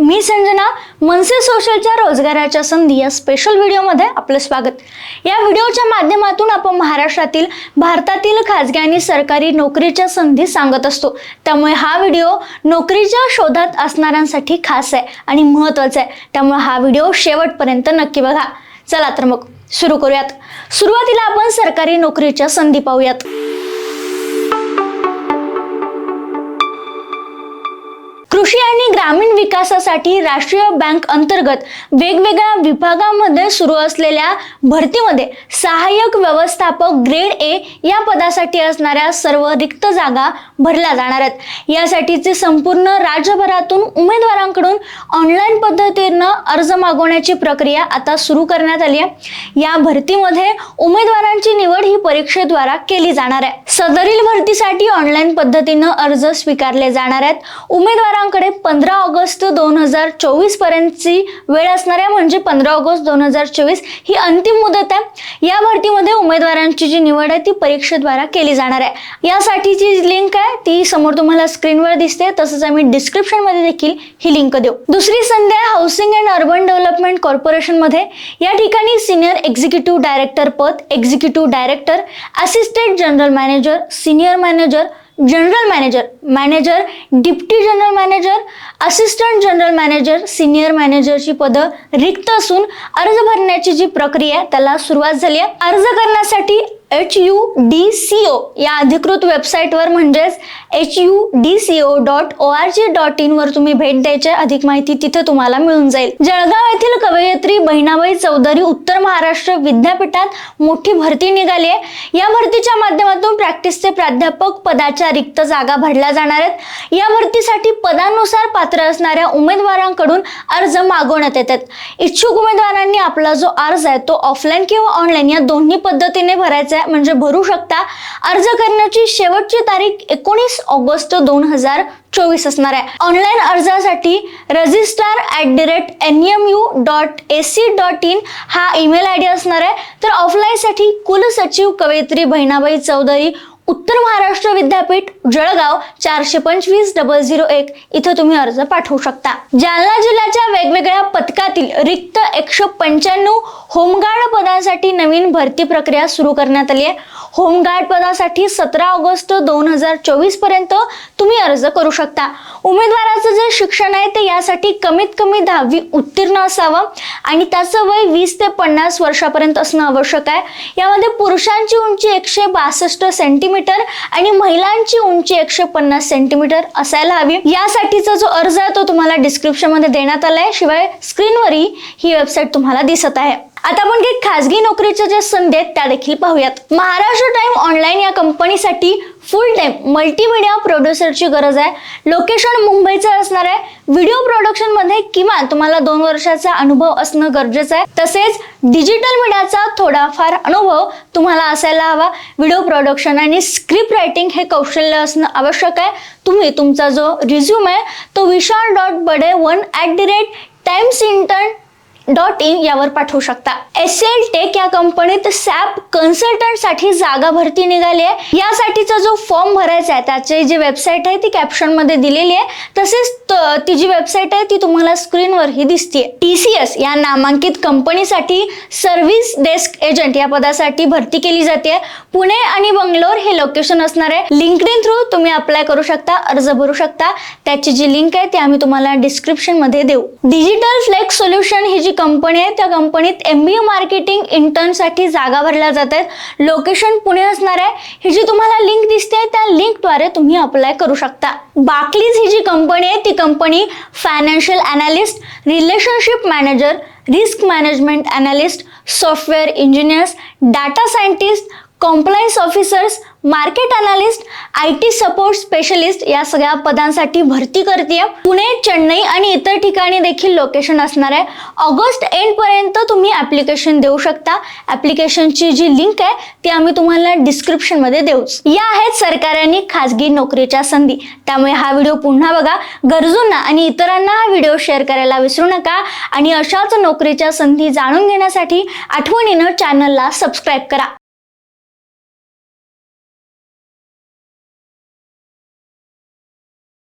मी संजना मनसे सोशलच्या रोजगाराच्या संधी या स्पेशल व्हिडिओमध्ये आपलं स्वागत. या व्हिडिओच्या माध्यमातून आपण महाराष्ट्रातील भारतातील खाजगी आणि सरकारी नोकरीच्या संधी सांगत असतो. त्यामुळे हा व्हिडिओ नोकरीच्या शोधात असणाऱ्यांसाठी खास आहे आणि महत्त्वाचा आहे. त्यामुळे हा व्हिडिओ शेवटपर्यंत नक्की बघा. चला तर मग सुरू करूयात. सुरुवातीला आपण सरकारी नोकरीच्या संधी पाहूयात. कृषी आणि ग्रामीण विकासासाठी राष्ट्रीय बँक अंतर्गत वेगवेगळ्या विभागामध्ये सुरू असलेल्या भरतीमध्ये सहाय्यक व्यवस्थापक ग्रेड ए या पदासाठी असणाऱ्या सर्व रिक्त जागा भरल्या जाणार आहेत. यासाठीचे संपूर्ण राज्यभरातून उमेदवारांकडून ऑनलाईन पद्धतीनं अर्ज मागवण्याची प्रक्रिया आता सुरू करण्यात आली आहे. या भरतीमध्ये उमेदवारांची निवड ही परीक्षेद्वारा केली जाणार आहे. सदरील भरतीसाठी ऑनलाईन पद्धतीनं अर्ज स्वीकारले जाणार आहेत. उमेदवारांकडे पंधरा ऑगस्ट दोन हजार चोवीस पर्यंतची वेळ असणार आहे. म्हणजे पंधरा ऑगस्ट दोन हजार चोवीस ही अंतिम मुदत आहे. या भरतीमध्ये उमेदवारांची जी निवड आहे ती परीक्षेद्वारा केली जाणार आहे. यासाठीची जी लिंक आहे ती समोर तुम्हाला स्क्रीनवर दिसते. तसंच आम्ही डिस्क्रिप्शनमध्ये देखील ही लिंक देऊ. दुसरी संधी आहे हाऊसिंग अँड अर्बन डेव्हलपमेंट कॉर्पोरेशनमध्ये. या ठिकाणी सिनियर एक्झिक्युटिव्ह डायरेक्टर पद executive director assistant general manager senior manager general manager manager deputy general manager assistant general manager senior मॅनेजरची पदं रिक्त असून अर्ज भरण्याची जी प्रक्रिया आहे त्याला सुरुवात झाली आहे. अर्ज करण्यासाठी H U D C O या अधिकृत वेबसाईटवर म्हणजेच H U D C O dot O R G dot इनवर तुम्ही भेट द्यायची. अधिक माहिती तिथे तुम्हाला मिळून जाईल. जळगाव येथील कवयित्री बहिणाबाई चौधरी उत्तर महाराष्ट्र विद्यापीठात मोठी भरती निघाली आहे. या भरतीच्या माध्यमातून प्रॅक्टिसचे प्राध्यापक पदाच्या रिक्त जागा भरल्या जाणार आहेत. या भरतीसाठी पदानुसार पात्र असणाऱ्या उमेदवारांकडून अर्ज मागवण्यात येतात. इच्छुक उमेदवारांनी आपला जो अर्ज आहे तो ऑफलाईन किंवा ऑनलाईन या दोन्ही पद्धतीने भरायचा आहे. म्हणजे भरू शकता. अर्ज करण्याची शेवटची तारीख एकोणीस ऑगस्ट दोन हजार चोवीस असणार आहे. ऑनलाईन अर्जासाठी registrar at the rate N M U dot A C dot in हा ईमेल आय डी असणार आहे. तर ऑफलाईनसाठी कुलसचिव कवयित्री बहिणाबाई चौधरी उत्तर महाराष्ट्र विद्यापीठ जळगाव चारशे पंचवीस डबल झिरो एक इथं तुम्ही अर्ज पाठवू शकता. जालना जिल्ह्याच्या वेगवेगळ्या पथकातील रिक्त एकशे पंच्याण्णव होमगार्ड पदांसाठी नवीन भरती प्रक्रिया सुरू करण्यात आली आहे. होमगार्ड पदासाठी सतरा ऑगस्ट दोन हजार चोवीसपर्यंत तुम्ही अर्ज करू शकता. उमेदवाराचं जे शिक्षण आहे ते यासाठी कमीत कमी दहावी उत्तीर्ण असावं आणि त्याचं वय वीस ते पन्नास वर्षापर्यंत असणं आवश्यक आहे. यामध्ये पुरुषांची उंची एकशे बासष्ट सेंटीमीटर आणि महिलांची उंची एकशे पन्नास सेंटीमीटर असायला हवी. यासाठीचा जो अर्ज आहे तो तुम्हाला डिस्क्रिप्शनमध्ये देण्यात आलाय. शिवाय स्क्रीनवरही ही वेबसाईट तुम्हाला दिसत आहे. आता आपण काही खाजगी नोकरीच्या ज्या संधी आहेत त्या देखील पाहूयात. महाराष्ट्र टाइम ऑनलाईन या कंपनीसाठी फुल टाइम मल्टीमीडिया प्रोड्युसरची गरज आहे. लोकेशन मुंबईचं असणार आहे. व्हिडिओ प्रोडक्शनमध्ये किमान तुम्हाला दोन वर्षाचा अनुभव असणं गरजेचं आहे. तसेच डिजिटल मीडियाचा थोडाफार अनुभव तुम्हाला असायला हवा. व्हिडिओ प्रोडक्शन आणि स्क्रिप्ट रायटिंग हे कौशल्य असणं आवश्यक आहे. तुम्ही तुमचा जो रिझ्यूम आहे तो Vishal dot Bade one at the rate Times intern dot in यावर पाठवू शकता. एस एल टेक या कंपनीत सॅप कन्सल्टंटसाठी जागा भरती निघाली आहे. यासाठीचा जो फॉर्म भरायचा आहे त्याची जी वेबसाईट आहे ती कॅप्शनमध्ये दिलेली आहे. तसेच त- ती जी वेबसाईट आहे ती तुम्हाला स्क्रीनवर ही दिसते टी सी एस या नामांकित कंपनीसाठी सर्व्हिस डेस्क एजंट या पदासाठी भरती केली जाते. पुणे आणि बंगलोर हे लोकेशन असणार आहे. लिंकडिन थ्रू तुम्ही अप्लाय करू शकता अर्ज भरू शकता. त्याची जी लिंक आहे ती आम्ही तुम्हाला डिस्क्रिप्शनमध्ये देऊ. डिजिटल फ्लेक्स सोल्युशन ही जी कंपनी आहे त्या कंपनीत एम बी ए मार्केटिंग इंटर्नसाठी जागा भरल्या जात आहेत. लोकेशन पुणे असणार आहे. ही जी तुम्हाला लिंक दिसते त्या लिंकद्वारे तुम्ही अप्लाय करू शकता. बाकलीज ही जी कंपनी आहे ती company financial analyst relationship manager risk management analyst software engineers data scientist compliance officers market analyst I T support specialist या सगळ्या पदांसाठी भरती करते पुणे चेन्नई आणि इतर ठिकाणी देखील लोकेशन असणार आहे. ऑगस्ट एंडपर्यंत तुम्ही ॲप्लिकेशन देऊ शकता. ॲप्लिकेशनची जी लिंक आहे ती आम्ही तुम्हाला डिस्क्रिप्शनमध्ये देऊच या आहेत सरकारांनी खाजगी नोकरीच्या संधी. त्यामुळे हा व्हिडिओ पुन्हा बघा. गरजूंना आणि इतरांना हा व्हिडिओ शेअर करायला विसरू नका. आणि अशाच नोकरीच्या संधी जाणून घेण्यासाठी आठवणीनं चॅनलला सबस्क्राईब करा.